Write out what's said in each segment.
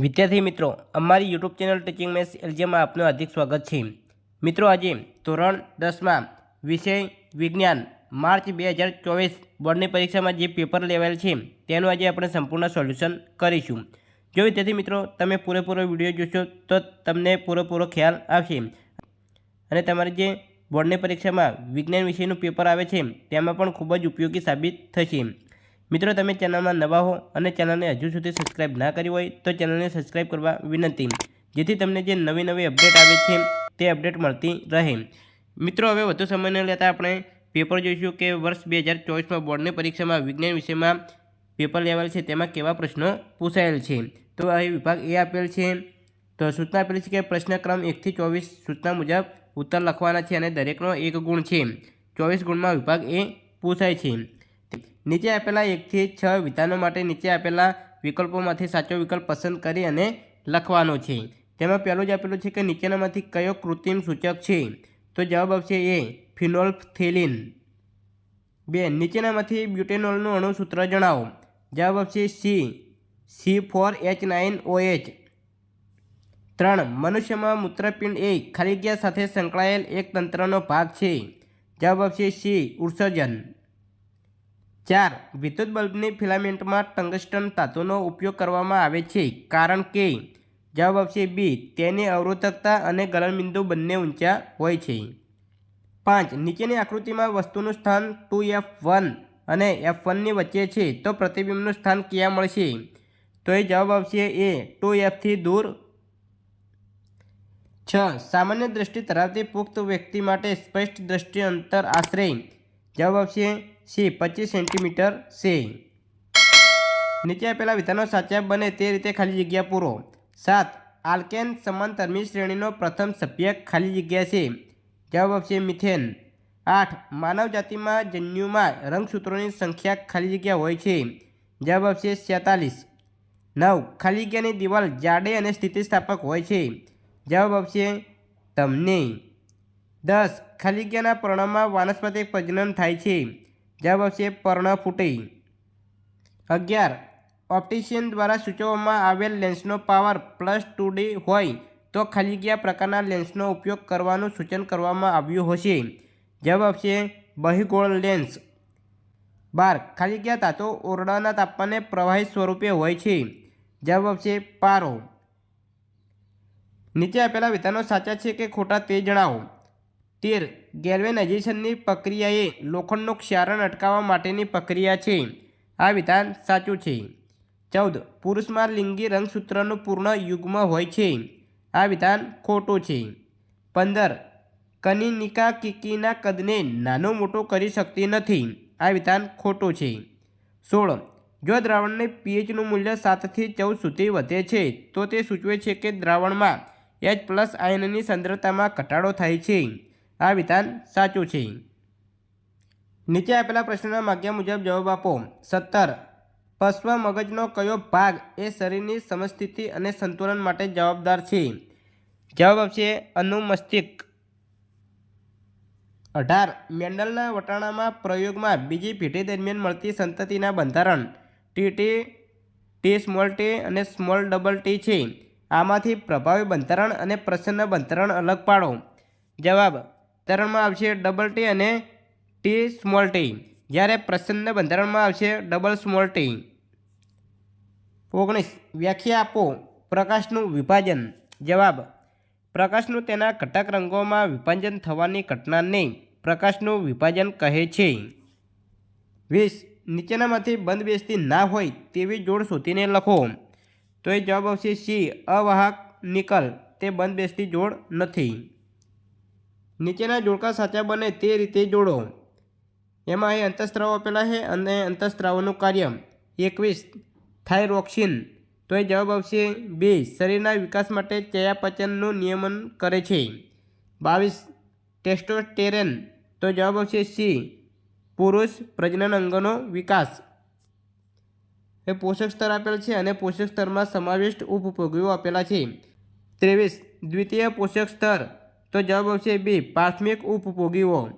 વિદ્યાર્થી મિત્રો, અમારી યુટ્યુબ ચેનલ ટીચિંગ મેસ એલજીમાં આપનું હાર્દિક સ્વાગત છે. મિત્રો, આજે ધોરણ દસમાં વિષય વિજ્ઞાન, માર્ચ બે હજાર ચોવીસ બોર્ડની પરીક્ષામાં જે પેપર લેવાયેલ છે, તેનું આજે આપણે સંપૂર્ણ સોલ્યુશન કરીશું. જો વિદ્યાર્થી મિત્રો, તમે પૂરેપૂરો વીડિયો જોશો, તો તમને પૂરેપૂરો ખ્યાલ આવશે. અને તમારી જે બોર્ડની પરીક્ષામાં વિજ્ઞાન વિષયનું પેપર આવે છે, તેમાં પણ ખૂબ જ ઉપયોગી સાબિત થશે. મિત્રો, તમે ચેનલમાં નવા હો અને ચેનલને હજુ સુધી સબસ્ક્રાઇબ ના કરી હોય, તો ચેનલને સબસ્ક્રાઇબ કરવા વિનંતી. જેથી તમને જે નવી નવી અપડેટ આવે છે, તે અપડેટ મળતી રહે. મિત્રો, હવે વધુ સમય ન લેતા આપણે પેપર જોઈશું કે વર્ષ બે હજાર ચોવીસમાં બોર્ડની પરીક્ષામાં વિજ્ઞાન વિષયમાં પેપર લેવાયેલ છે, તેમાં કેવા પ્રશ્નો પૂછાયેલ છે? તો અહીં વિભાગ એ આપેલ છે, તો સૂચના આપેલી છે કે પ્રશ્ન ક્રમ એકથી ચોવીસ સૂચના મુજબ ઉત્તર લખવાના છે અને દરેકનો એક ગુણ છે. ચોવીસ ગુણમાં વિભાગ એ પૂછાય છે. નીચે આપેલા એકથી છ વિધાનો માટે નીચે આપેલા વિકલ્પોમાંથી સાચો વિકલ્પ પસંદ કરી અને લખવાનો છે. તેમાં પહેલું જ આપેલું છે કે નીચેનામાંથી કયો કૃત્રિમ સૂચક છે? તો જવાબ આવશે એ ફિનોલ્ફથેલિન બે, નીચેનામાંથી બ્યુટેનોલનું અણુસૂત્ર જણાવો. જવાબ આવશે C C four H nine O H ત્રણ, મનુષ્યમાં મૂત્રપિંડ એ ખાલી જગ્યા સાથે સંકળાયેલ એક તંત્રનો ભાગ છે? જવાબ આવશે સી ઉત્સર્જન. ચાર વિદ્યુત બલ્બની ફિલામેન્ટમાં ટંગસ્ટન ધાતુનો ઉપયોગ કરવામાં આવે છે, કારણ કે જવાબ આવશે બી, તેની અવરોધકતા અને ગલનબિંદુ બંને ઊંચા હોય છે. પાંચ, નીચેની આકૃતિમાં વસ્તુનું સ્થાન ટુ એફ વન અને એફ વનની વચ્ચે છે, તો પ્રતિબિંબનું સ્થાન ક્યાં મળશે? તો એ જવાબ આવશે એ, ટુ એફથી દૂર. છ, સામાન્ય દ્રષ્ટિ ધરાવતી પુખ્ત વ્યક્તિ માટે સ્પષ્ટ દ્રષ્ટિ અંતર આશરે જવાબ આવશે સી, પચીસ સેન્ટીમીટર છે નીચે આપેલા વિધાનો સાચા બને તે રીતે ખાલી જગ્યા પૂરો. સાત, આલ્કેન સમાંતરમી શ્રેણીનો પ્રથમ સભ્ય ખાલી જગ્યા છે. જવાબ આવશે મિથેન. આઠ માનવ જાતિમાં જન્યુમાં રંગસૂત્રોની સંખ્યા ખાલી જગ્યા હોય છે. જવાબ આવશે છેતાલીસ. નવ, ખાલી જગ્યાની દિવાલ જાડે અને સ્થિતિસ્થાપક હોય છે. જવાબ આવશે તમને. દસ ખાલી જગ્યાના પર્ણમાં વાનસ્પતિક પ્રજનન થાય છે. જવાબ આવશે પર્ણ ફૂટે. અગિયાર, ઓપ્ટિશિયન દ્વારા સૂચવવામાં આવેલ લેન્સનો પાવર પ્લસ ટુ ડી હોય તો ખાલી જગ્યા પ્રકારના લેન્સનો ઉપયોગ કરવાનું સૂચન કરવામાં આવ્યું હશે. જવાબ આવશે બહિગોળ લેન્સ. બાર ખાલી જગ્યા ધાતુ ઓરડાના તાપમાને પ્રવાહી સ્વરૂપે હોય છે. જવાબ આવશે પારો. નીચે આપેલા વિધાનો સાચા છે કે ખોટા તે જણાવો. તેર ગેલ્વેનાઇઝેશનની પ્રક્રિયા એ લોખંડનું ક્ષારણ અટકાવવા માટેની પ્રક્રિયા છે. આ વિધાન સાચું છે. ચૌદ, પુરુષમાં લિંગી રંગસૂત્રનું પૂર્ણ યુગ્મ હોય છે. આ વિધાન ખોટું છે. પંદર, કનિનિકા કિકીના કદને નાનું મોટું કરી શકતી નથી. આ વિધાન ખોટું છે. સોળ, જો દ્રાવણને પીએચનું મૂલ્ય સાતથી ચૌદ સુધી વધે છે, તો તે સૂચવે છે કે દ્રાવણમાં એચ પ્લસ આયનની સાંદ્રતામાં ઘટાડો થાય છે. આ વિધાન સાચું છે. નીચે આપેલા પ્રશ્નના માગ્યા મુજબ જવાબ આપો. સત્તર. પશ્વ મગજનો કયો ભાગ એ શરીરની સમસ્થિતિ અને સંતુલન માટે જવાબદાર છે? જવાબ આપશે અનુમસ્તિક અઢાર. મેન્ડલના વટાણામાં પ્રયોગમાં બીજી પેઢી દરમિયાન મળતી સંતતિના બંધારણ. ટીટી ટી સ્મોલ ટી અને સ્મોલ ડબલ ટી છે. આમાંથી પ્રભાવી બંધારણ અને પ્રસન્ન બંધારણ અલગ પાડો. જવાબ તરણમાં આવશે ડબલ ટી અને ટી સ્મોલ ટી જ્યારે પ્રસન્ન બંધારણમાં આવશે ડબલ સ્મોલ ટી ઓગણીસ, વ્યાખ્યા આપો. પ્રકાશનું વિભાજન. જવાબ, પ્રકાશનું તેના ઘટક રંગોમાં વિભાજન થવાની ઘટનાને પ્રકાશનું વિભાજન કહે છે. વીસ, નીચેનામાંથી બંધ બેસતી ના હોય તેવી જોડ શોધીને લખો. તો એ જવાબ આવશે સી, અવાહક, નિકલ. તે બંધ બેસતી જોડ નથી. નીચેના જોડકા સાચા બને તે રીતે જોડો. એમાં એ અંતઃસ્ત્રાવો આપેલા છે અને અંતઃસ્ત્રાવોનું કાર્ય. એકવીસ. થાઇરોક્સિન. તો એ જવાબ આવશે બે. શરીરના વિકાસ માટે ચયાપચયનું નિયમન કરે છે. બાવીસ. ટેસ્ટોસ્ટેરેન. તો જવાબ આવશે સી. પુરુષ પ્રજનન અંગનો વિકાસ. એ પોષક સ્તર આપેલ છે અને પોષક સ્તરમાં સમાવિષ્ટ ઉપભોગીઓ આપેલા છે. ત્રેવીસ. દ્વિતીય પોષક સ્તર. તો જવાબ આવશે બી, પ્રાથમિક ઉપભોગીઓ.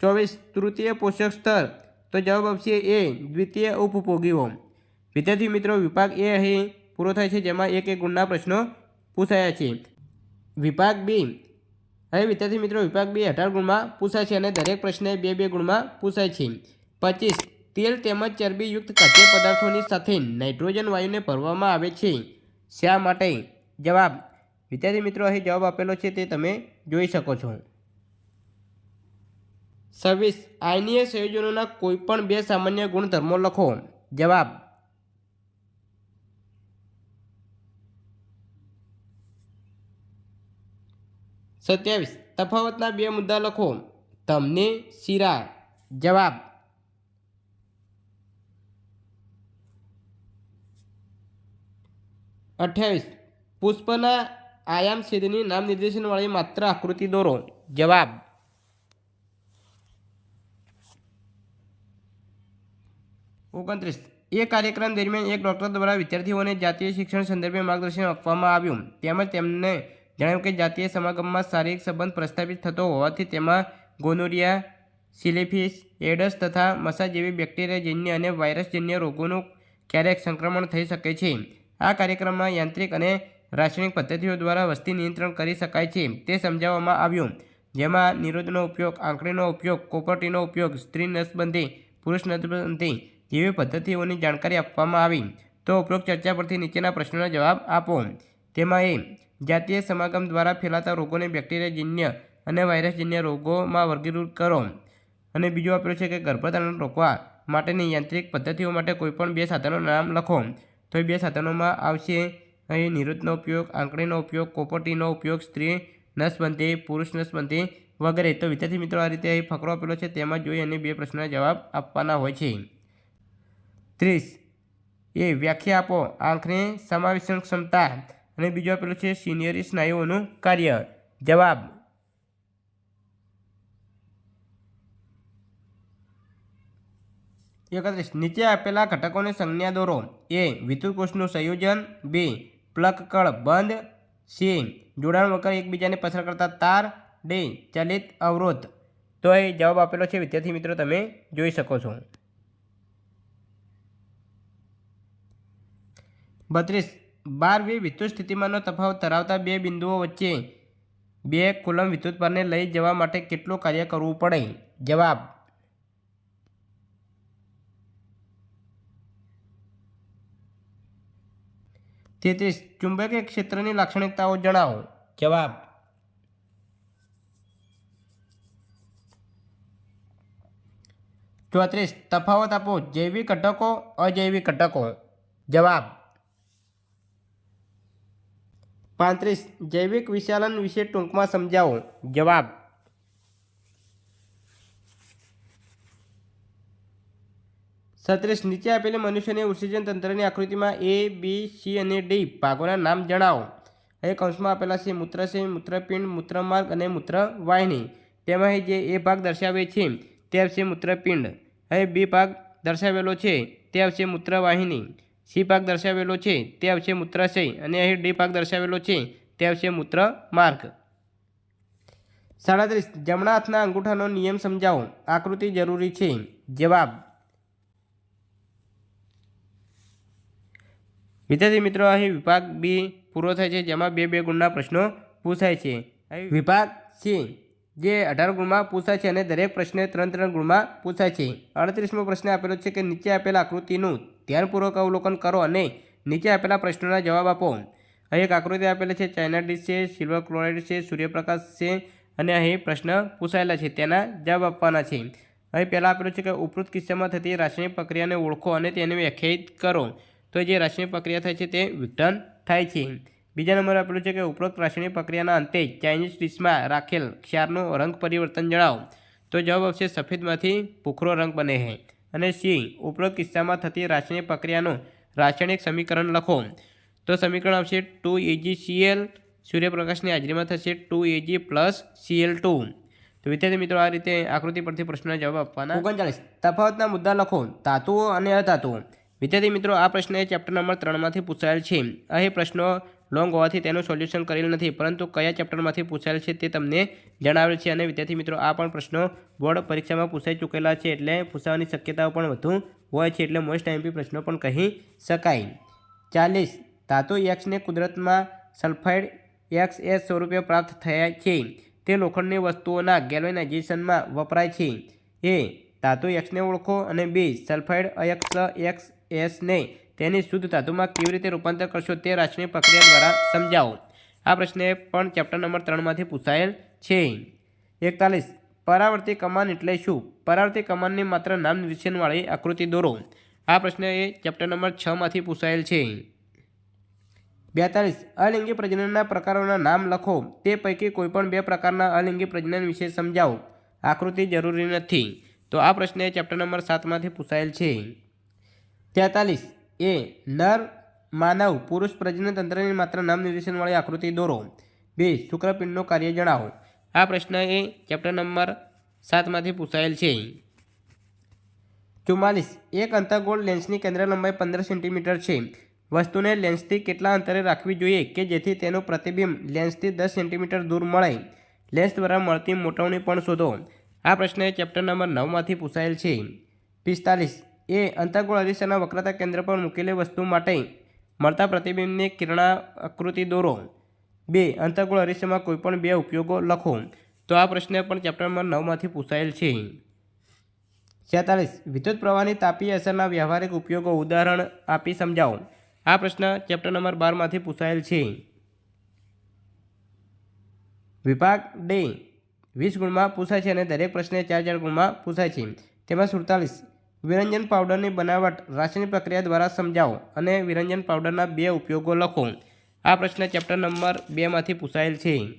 ચોવીસ, તૃતીય પોષક સ્તર. તો જવાબ આવશે એ, દ્વિતીય ઉપભોગીઓ. વિદ્યાર્થી મિત્રો, વિભાગ એ અહીં પૂરો થાય છે, જેમાં એક એક ગુણના પ્રશ્નો પૂછાયા છે. વિભાગ બી. હવે વિદ્યાર્થી મિત્રો, વિભાગ બી અઢાર ગુણમાં પૂછાય છે અને દરેક પ્રશ્ન બે બે ગુણમાં પૂછાય છે. પચીસ, તેલ તેમજ ચરબીયુક્ત ખાદ્ય પદાર્થોની સાથે નાઇટ્રોજન વાયુને ભરવામાં આવે છે. શા માટે? જવાબ. વિદ્યાર્થી મિત્રો, અહીં જવાબ આપેલો છે તે તમે જોઈ શકો છો. છવ્વીસ આયનીય સંયોજનોના કોઈપણ બે સામાન્ય ગુણધર્મો લખો. જવાબ. સત્યાવીસ. તફાવતના બે મુદ્દા લખો. તમને શિરા જવાબ. અઠ્યાવીસ. પુષ્પના આયામ છેદની નામ નિર્દેશનવાળી માત્ર આકૃતિ દોરો. જવાબ. ઓગણત્રીસ. એ કાર્યક્રમ દરમિયાન એક ડૉક્ટર દ્વારા વિદ્યાર્થીઓને જાતીય શિક્ષણ સંદર્ભે માર્ગદર્શન આપવામાં આવ્યું. તેમજ તેમને જણાવ્યું કે જાતીય સમાગમમાં શારીરિક સંબંધ પ્રસ્થાપિત થતો હોવાથી તેમાં ગોનોરિયા, સિલેફિસ, એડસ તથા મસા જેવી બેક્ટેરિયાજન્ય અને વાયરસજન્ય રોગોનું ક્યારેક સંક્રમણ થઈ શકે છે. આ કાર્યક્રમમાં યાંત્રિક અને રાસાયણિક પદ્ધતિઓ દ્વારા વસ્તી નિયંત્રણ કરી શકાય છે. તે સમજાવવામાં આવ્યું. જેમાં નિરોધનો ઉપયોગ, આંકડીનો ઉપયોગ, કોપર્ટીનો ઉપયોગ, સ્ત્રી નસબંધી, પુરુષ નસબંધી જેવી પદ્ધતિઓની જાણકારી આપવામાં આવી. તો ઉપરોક્ત ચર્ચા પરથી નીચેના પ્રશ્નોના જવાબ આપો. તેમાં એ, જાતીય સમાગમ દ્વારા ફેલાતા રોગોને બેક્ટેરિયાજન્ય અને વાયરસજન્ય રોગોમાં વર્ગીકૃત કરો. અને બીજું આપેલું છે કે ગર્ભધારણ રોકવા માટેની યાંત્રિક પદ્ધતિઓ માટે કોઈપણ બે સાધનો નામ લખો. તો એ બે સાધનોમાં આવશે અહીં નિરોધનો ઉપયોગ, આંકડીનો ઉપયોગ કોપટીનો ઉપયોગ, સ્ત્રી નસબંધી, પુરુષ નસબંધી વગેરે. તો વિદ્યાર્થી મિત્રો, આ રીતે અહીં ફકરો આપેલો છે. તેમાં જોઈ અને બે પ્રશ્નના જવાબ આપવાના હોય છે. ત્રીસ. એ વ્યાખ્યા આપો. આંખની સમાવેશન ક્ષમતા. અને બીજો આપેલો છે સિનિયરી સ્નાયુઓનું કાર્ય. જવાબ. એકત્રીસ. નીચે આપેલા ઘટકોને સંજ્ઞા દોરો. એ વિદ્યુતકોષનું સંયોજન. બી. પ્લગ કળ બંધ સી જોડાણ વગર એકબીજાને પસાર કરતા તાર ડી ચલિત, અવરોધ. તો એ જવાબ આપેલો છે. વિદ્યાર્થી મિત્રો, તમે જોઈ શકો છો. બત્રીસ. બાર વી વિદ્યુત સ્થિતિમાનનો તફાવત ધરાવતા બે બિંદુઓ વચ્ચે બે કુલમ વિદ્યુત પરને લઈ જવા માટે કેટલું કાર્ય કરવું પડે? જવાબ તેત્રીસ, ચુંબકીય ક્ષેત્રની લાક્ષણિકતાઓ જણાવો. જવાબ. ચોત્રીસ, તફાવત આપો. જૈવિક ઘટકો, અજૈવિક ઘટકો. જવાબ. પાંત્રીસ, જૈવિક વિશાલન વિશે ટૂંકમાં સમજાવો. જવાબ. સત્રીસ નીચે આપેલી મનુષ્યની ઉત્સર્જન તંત્રની આકૃતિમાં એ બી સી અને ડી ભાગોના નામ જણાવો. એ કૌંસમાં આપેલા છે મૂત્રાશય મૂત્રપિંડ, મૂત્રમાર્ગ અને મૂત્રવાહિની. તેમાં જે એ ભાગ દર્શાવે છે તે આવશે મૂત્રપિંડ. અહીં બી ભાગ દર્શાવેલો છે તે આવશે મૂત્રવાહિની. સી ભાગ દર્શાવેલો છે તે આવશે મૂત્રાશય. અને અહીં ડી ભાગ દર્શાવેલો છે તે આવશે મૂત્ર માર્ગ સાડત્રીસ, જમણા હાથના અંગૂઠાનો નિયમ સમજાવો. આકૃતિ જરૂરી છે. જવાબ. વિદ્યાર્થી મિત્રો, અહીં વિભાગ બી પૂરો થાય છે, જેમાં બે બે ગુણના પ્રશ્નો પૂછાય છે. વિભાગ સી, જે અઢાર ગુણમાં પૂછાય છે અને દરેક પ્રશ્ને ત્રણ ત્રણ ગુણમાં પૂછાય છે. અડત્રીસમો પ્રશ્ન આપેલો છે કે નીચે આપેલા આકૃતિનું ધ્યાનપૂર્વક અવલોકન કરો અને નીચે આપેલા પ્રશ્નોના જવાબ આપો. અહીં એક આકૃતિ આપેલી છે, ચાઇના ડીશ છે, સિલ્વર ક્લોરાઇડ છે, સૂર્યપ્રકાશ છે અને અહીં પ્રશ્ન પૂછાયેલા છે, તેના જવાબ આપવાના છે. અહીં પહેલાં આપેલું છે કે ઉપરોક્ત કિસ્સામાં થતી રાસાયણિક પ્રક્રિયાને ઓળખો અને તેને વ્યાખ્યાયિત કરો. તો જે રાસાયણિક પ્રક્રિયા થાય છે તે વિઘટન થાય છે. બીજા નંબર આપેલું છે કે ઉપરોક્ત રાસાયણિક પ્રક્રિયાના અંતે ચાઇનીઝ ડીશમાં રાખેલ ક્ષારનું રંગ પરિવર્તન જણાવો. તો જવાબ આવશે સફેદમાંથી ભૂખરો રંગ બને છે. અને સી, ઉપરોક્ત કિસ્સામાં થતી રાસાયણિક પ્રક્રિયાનું રાસાયણિક સમીકરણ લખો. તો સમીકરણ આવશે ટુ એજી સીએલ, સૂર્યપ્રકાશની હાજરીમાં થશે two AG plus CL two. તો વિદ્યાર્થી મિત્રો, આ રીતે આકૃતિ પરથી પ્રશ્નના જવાબ આપવાના. ઓગણચાલીસ. તફાવતના મુદ્દા લખો. ધાતુઓ અને અધાતુઓ. વિદ્યાર્થી મિત્રો, આ પ્રશ્ન એ ચેપ્ટર નંબર ત્રણમાંથી પૂછાયેલ છે. અહીં પ્રશ્નો લોંગ હોવાથી તેનું સોલ્યુશન કરેલ નથી, પરંતુ કયા ચેપ્ટરમાંથી પૂછાયેલ છે તે તમને જણાવેલ છે અને વિદ્યાર્થી મિત્રો, આ પણ પ્રશ્નો બોર્ડ પરીક્ષામાં પૂછાઈ ચૂકેલા છે એટલે પૂછાવાની શક્યતાઓ પણ વધુ હોય છે એટલે મોસ્ટ ટાઈમ પ્રશ્નો પણ કહી શકાય. ચાલીસ, ધાતુ એક્સને કુદરતમાં સલ્ફાઇડ એક્સ એસ સ્વરૂપે પ્રાપ્ત થયા છે. તે લોખંડની વસ્તુઓના ગેલ્વેનાઇઝેશનમાં વપરાય છે. એ, ધાતુ એક્સને ઓળખો અને બી સલ્ફાઇડ અયક્ષ એક્સ એસને તેની શુદ્ધ ધાતુમાં કેવી રીતે રૂપાંતર કરશો તે રાશિની પ્રક્રિયા દ્વારા સમજાવો. આ પ્રશ્ન પણ ચેપ્ટર નંબર ત્રણમાંથી પૂછાયેલ છે. એકતાલીસ. પરાવર્તી કમાન એટલે શું? પરાવર્તી કમાનની માત્ર નામ નિરીક્ષણવાળી આકૃતિ દોરો. આ પ્રશ્ન એ ચેપ્ટર નંબર છમાંથી પૂછાયેલ છે. બેતાલીસ. અલિંગી પ્રજનનના પ્રકારોના નામ લખો. તે પૈકી કોઈપણ બે પ્રકારના અલિંગી પ્રજનન વિશે સમજાવો. આકૃતિ જરૂરી નથી. તો આ પ્રશ્ન ચેપ્ટર નંબર સાતમાંથી પૂછાયેલ છે. તેતાલીસ. એ. નર, માનવ, પુરુષ, પ્રજનન તંત્રની માત્ર નામ નિર્દેશનવાળી આકૃતિ દોરો. બે. શુક્રપિંડનું કાર્ય જણાવો. આ પ્રશ્ન એ ચેપ્ટર નંબર સાતમાંથી પૂછાયેલ છે. ચુમ્માલીસ. એક અંતર્ગોળ લેન્સની કેન્દ્ર લંબાઈ પંદર સેન્ટીમીટર છે. વસ્તુને લેન્સથી કેટલા અંતરે રાખવી જોઈએ કે જેથી તેનું પ્રતિબિંબ લેન્સથી દસ સેન્ટીમીટર દૂર મળે? લેન્સ દ્વારા મળતી મોટવણી પણ શોધો. આ પ્રશ્ન ચેપ્ટર નંબર નવમાંથી પૂછાયેલ છે. પિસ્તાલીસ. એ અંતર્ગોળ અરીસાના વક્રતા કેન્દ્ર પર મૂકેલી વસ્તુ માટે મળતા પ્રતિબિંબની કિરણા આકૃતિ દોરો. બે અંતર્ગોળ અરીસામાં કોઈપણ બે ઉપયોગો લખો. તો આ પ્રશ્ન પણ ચેપ્ટર નંબર નવમાંથી પૂછાયેલ છે. છેતાલીસ, વિદ્યુત પ્રવાહની તાપી અસરના વ્યવહારિક ઉપયોગો ઉદાહરણ આપી સમજાવો. આ પ્રશ્ન ચેપ્ટર નંબર બારમાંથી પૂછાયેલ છે. વિભાગ ડે વીસ ગુણમાં પૂછાય છે અને દરેક પ્રશ્ને ચાર ચાર ગુણમાં પૂછાય છે. તેમાં સુડતાલીસ વિરંજન પાવડરની બનાવટ રાસાયણિક પ્રક્રિયા દ્વારા સમજાવો અને વિરંજન પાવડરના બે ઉપયોગો લખો. આ પ્રશ્ન ચેપ્ટર નંબર બેમાંથી પૂછાયેલ છે.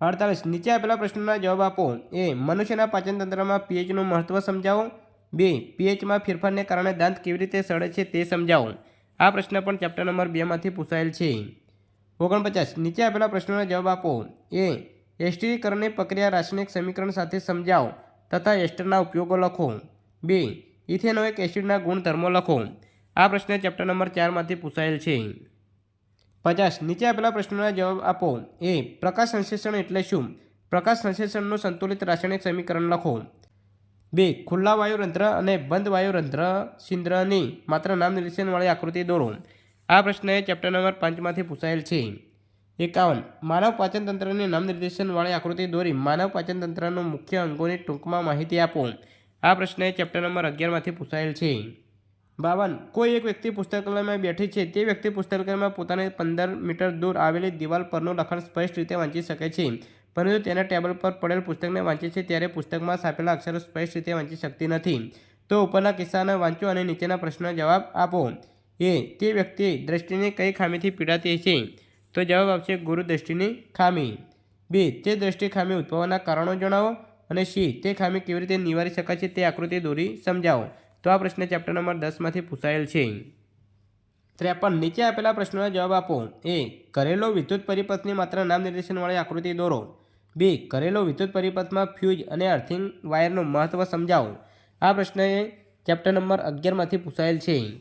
અડતાલીસ. નીચે આપેલા પ્રશ્નોના જવાબ આપો. એ, મનુષ્યના પાચનતંત્રમાં પીએચનું મહત્ત્વ સમજાવો. બે, પીએચમાં ફેરફારને કારણે દાંત કેવી રીતે સડે છે તે સમજાવો. આ પ્રશ્ન પણ ચેપ્ટર નંબર બેમાંથી પૂછાયેલ છે. ઓગણપચાસ. નીચે આપેલા પ્રશ્નોના જવાબ આપો. એ, એસ્ટીરીકરણની પ્રક્રિયા રાસાયણિક સમીકરણ સાથે સમજાવો તથા એસ્ટરના ઉપયોગો લખો. બે ઇથેનોઇક એસિડના ગુણધર્મો લખો. આ પ્રશ્ન ચેપ્ટર નંબર ચારમાંથી પૂછાયેલ છે. પચાસ, નીચે આપેલા પ્રશ્નોના જવાબ આપો. એ, પ્રકાશ સંશ્લેષણ એટલે શું? પ્રકાશ સંશ્લેષણનું સંતુલિત રાસાયણિક સમીકરણ લખો. બે, ખુલ્લા વાયુરંધ્ર અને બંધ વાયુરંધ્ર છિદ્રની માત્ર નામ નિરીક્ષણવાળી આકૃતિ દોરો. આ પ્રશ્ન ચેપ્ટર નંબર પાંચમાંથી પૂછાયેલ છે. એકાવન, માનવ પાચનતંત્રની નામ નિર્દેશનવાળી આકૃતિ દોરી માનવ પાચનતંત્રનું મુખ્ય અંગોની ટૂંકમાં માહિતી આપો. આ પ્રશ્ન ચેપ્ટર નંબર અગિયારમાંથી પૂછાયેલ છે. બાવન, કોઈ એક વ્યક્તિ પુસ્તકાલયમાં બેઠી છે, તે વ્યક્તિ પુસ્તકાલયમાં પોતાને પંદર મીટર દૂર આવેલી દિવાલ પરનું લખાણ સ્પષ્ટ રીતે વાંચી શકે છે. પરંતુ તેના ટેબલ પર પડેલ પુસ્તકને વાંચે છે, ત્યારે પુસ્તકમાં છાપેલા અક્ષરો સ્પષ્ટ રીતે વાંચી શકતી નથી. તો ઉપરના કિસ્સાને વાંચો અને નીચેના પ્રશ્નનો જવાબ આપો. એ, તે વ્યક્તિ દ્રષ્ટિની કઈ ખામીથી પીડાતી છે તો જવાબ આપશે ગુરુ દ્રષ્ટિની ખામી. બે, તે દ્રષ્ટિ ખામી ઉદ્ભવવાના કારણો જણાવો. અને સી તે ખામી કેવી રીતે નિવારી શકાય છે તે આકૃતિ દોરી સમજાવો. તો આ પ્રશ્ન ચેપ્ટર નંબર દસમાંથી પૂછાયેલ છે. ત્રેપન. નીચે આપેલા પ્રશ્નોના જવાબ આપો. એ. કરેલો વિદ્યુત પરિપથની માત્ર નામ નિર્દેશનવાળી આકૃતિ દોરો. બી. કરેલો વિદ્યુત પરિપથમાં ફ્યુઝ અને અર્થિંગ વાયરનું મહત્ત્વ સમજાવો. આ પ્રશ્ન ચેપ્ટર નંબર અગિયારમાંથી પૂછાયેલ છે.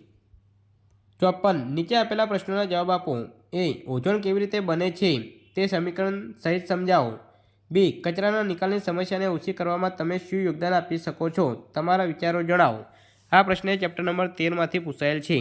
ચોપન. નીચે આપેલા પ્રશ્નોના જવાબ આપો. એ. ઓઝોન કેવી રીતે બને છે તે સમીકરણ સહિત સમજાવો. બી, કચરાના નિકાલની સમસ્યાને ઓછી કરવામાં તમે શું યોગદાન આપી શકો છો? તમારા વિચારો જણાવો. આ પ્રશ્ન ચેપ્ટર નંબર તેરમાંથી પૂછાયેલ છે.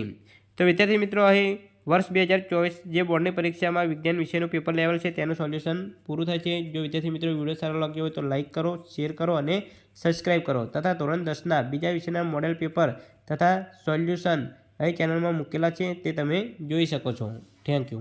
તો વિદ્યાર્થી મિત્રો, અહીં વર્ષ બે હજાર ચોવીસ જે બોર્ડની પરીક્ષામાં વિજ્ઞાન વિષયનું પેપર લેવલ છે, તેનું સોલ્યુશન પૂરું થાય છે. જો વિદ્યાર્થી મિત્રો, વીડિયો સારો લાગ્યો હોય તો લાઇક કરો શેર કરો અને સબસ્ક્રાઇબ કરો. તથા ધોરણ દસના બીજા વિષયના મોડેલ પેપર તથા સોલ્યુશન અહીં ચેનલમાં મૂકેલા છે, તે તમે જોઈ શકો છો. Thank you